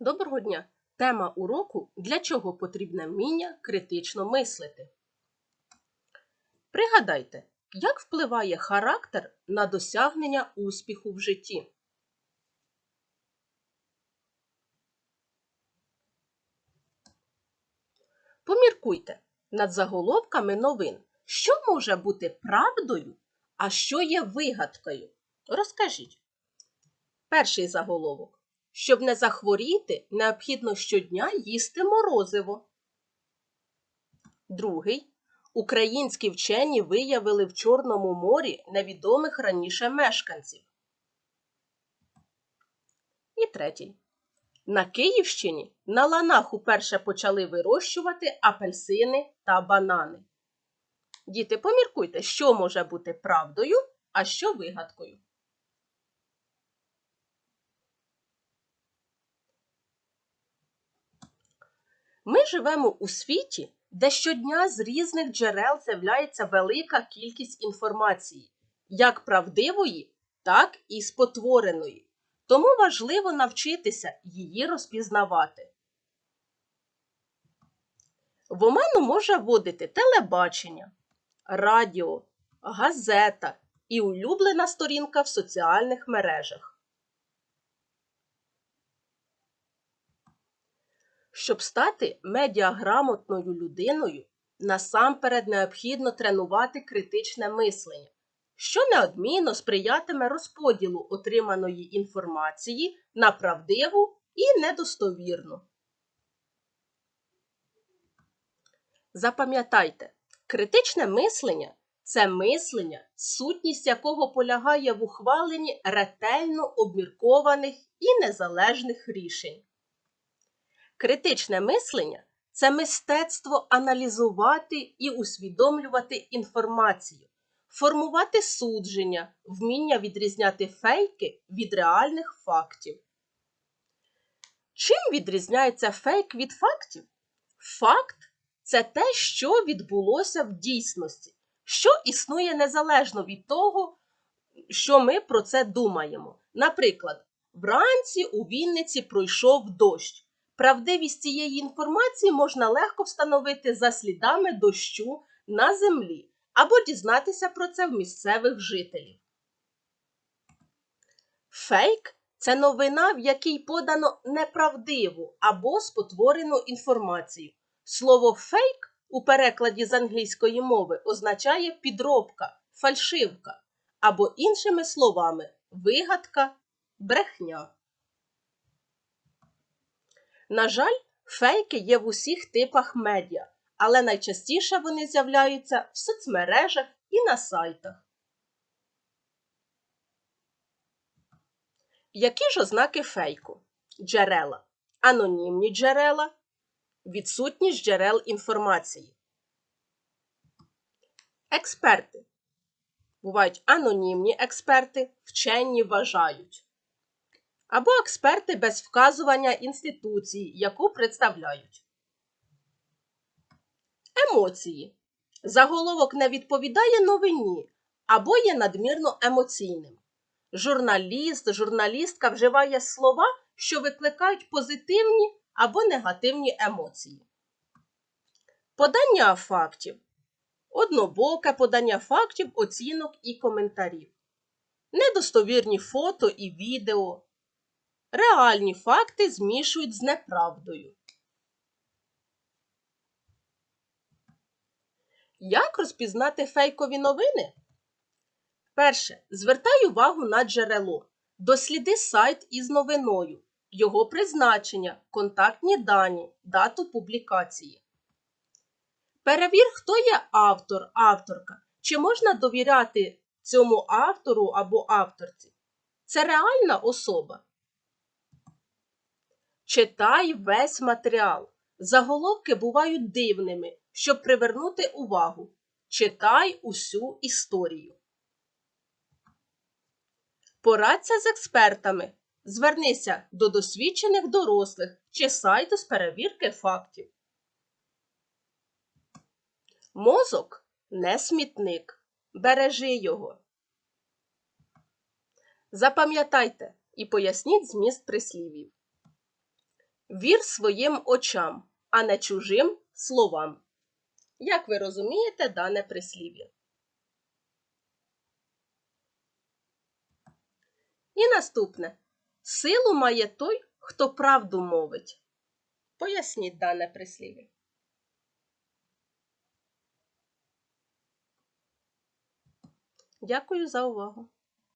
Доброго дня! Тема уроку Для чого потрібне вміння критично мислити. Пригадайте, як впливає характер на досягнення успіху в житті. Поміркуйте над заголовками новин, що може бути правдою, а що є вигадкою. Розкажіть. Перший заголовок. Щоб не захворіти, необхідно щодня їсти морозиво. Другий. Українські вчені виявили в Чорному морі невідомих раніше мешканців. І третій. На Київщині на ланах уперше почали вирощувати апельсини та банани. Діти, поміркуйте, що може бути правдою, а що вигадкою. Ми живемо у світі, де щодня з різних джерел з'являється велика кількість інформації, як правдивої, так і спотвореної. Тому важливо навчитися її розпізнавати. В оману може вводити телебачення, радіо, газета і улюблена сторінка в соціальних мережах. Щоб стати медіаграмотною людиною, насамперед необхідно тренувати критичне мислення, що неодмінно сприятиме розподілу отриманої інформації на правдиву і недостовірну. Запам'ятайте, критичне мислення це мислення, сутність якого полягає в ухваленні ретельно обміркованих і незалежних рішень. Критичне мислення це мистецтво аналізувати і усвідомлювати інформацію, формувати судження, вміння відрізняти фейки від реальних фактів. Чим відрізняється фейк від фактів? Факт це те, що відбулося в дійсності, що існує незалежно від того, що ми про це думаємо. Наприклад, вранці у Вінниці пройшов дощ. Правдивість цієї інформації можна легко встановити за слідами дощу на землі або дізнатися про це в місцевих жителів. Фейк це новина, в якій подано неправдиву або спотворену інформацію. Слово фейк у перекладі з англійської мови означає підробка, фальшивка або, іншими словами, вигадка, брехня. На жаль, фейки є в усіх типах медіа, але найчастіше вони з'являються в соцмережах і на сайтах. Які ж ознаки фейку? Джерела. Анонімні джерела. Відсутність джерел інформації. Експерти. Бувають анонімні експерти, вчені вважають або експерти без вказування інституції, яку представляють. Емоції. Заголовок не відповідає новині або є надмірно емоційним. Журналіст, журналістка вживає слова, що викликають позитивні або негативні емоції. Подання фактів. Однобоке подання фактів, оцінок і коментарів. Недостовірні фото і відео, реальні факти змішують з неправдою. Як розпізнати фейкові новини? Перше. Звертай увагу на джерело. Досліди сайт із новиною, його призначення, контактні дані, дату публікації. Перевір, хто є автор, авторка. Чи можна довіряти цьому автору або авторці? Це реальна особа. Читай весь матеріал. Заголовки бувають дивними, щоб привернути увагу. Читай усю історію. Порадься з експертами. Звернися до досвідчених дорослих чи сайту з перевірки фактів. Мозок не смітник. Бережи його. Запам'ятайте і поясніть зміст прислівів. Вір своїм очам, а не чужим словам. Як ви розумієте дане прислів'я? І наступне. Силу має той, хто правду мовить. Поясніть дане прислів'я. Дякую за увагу.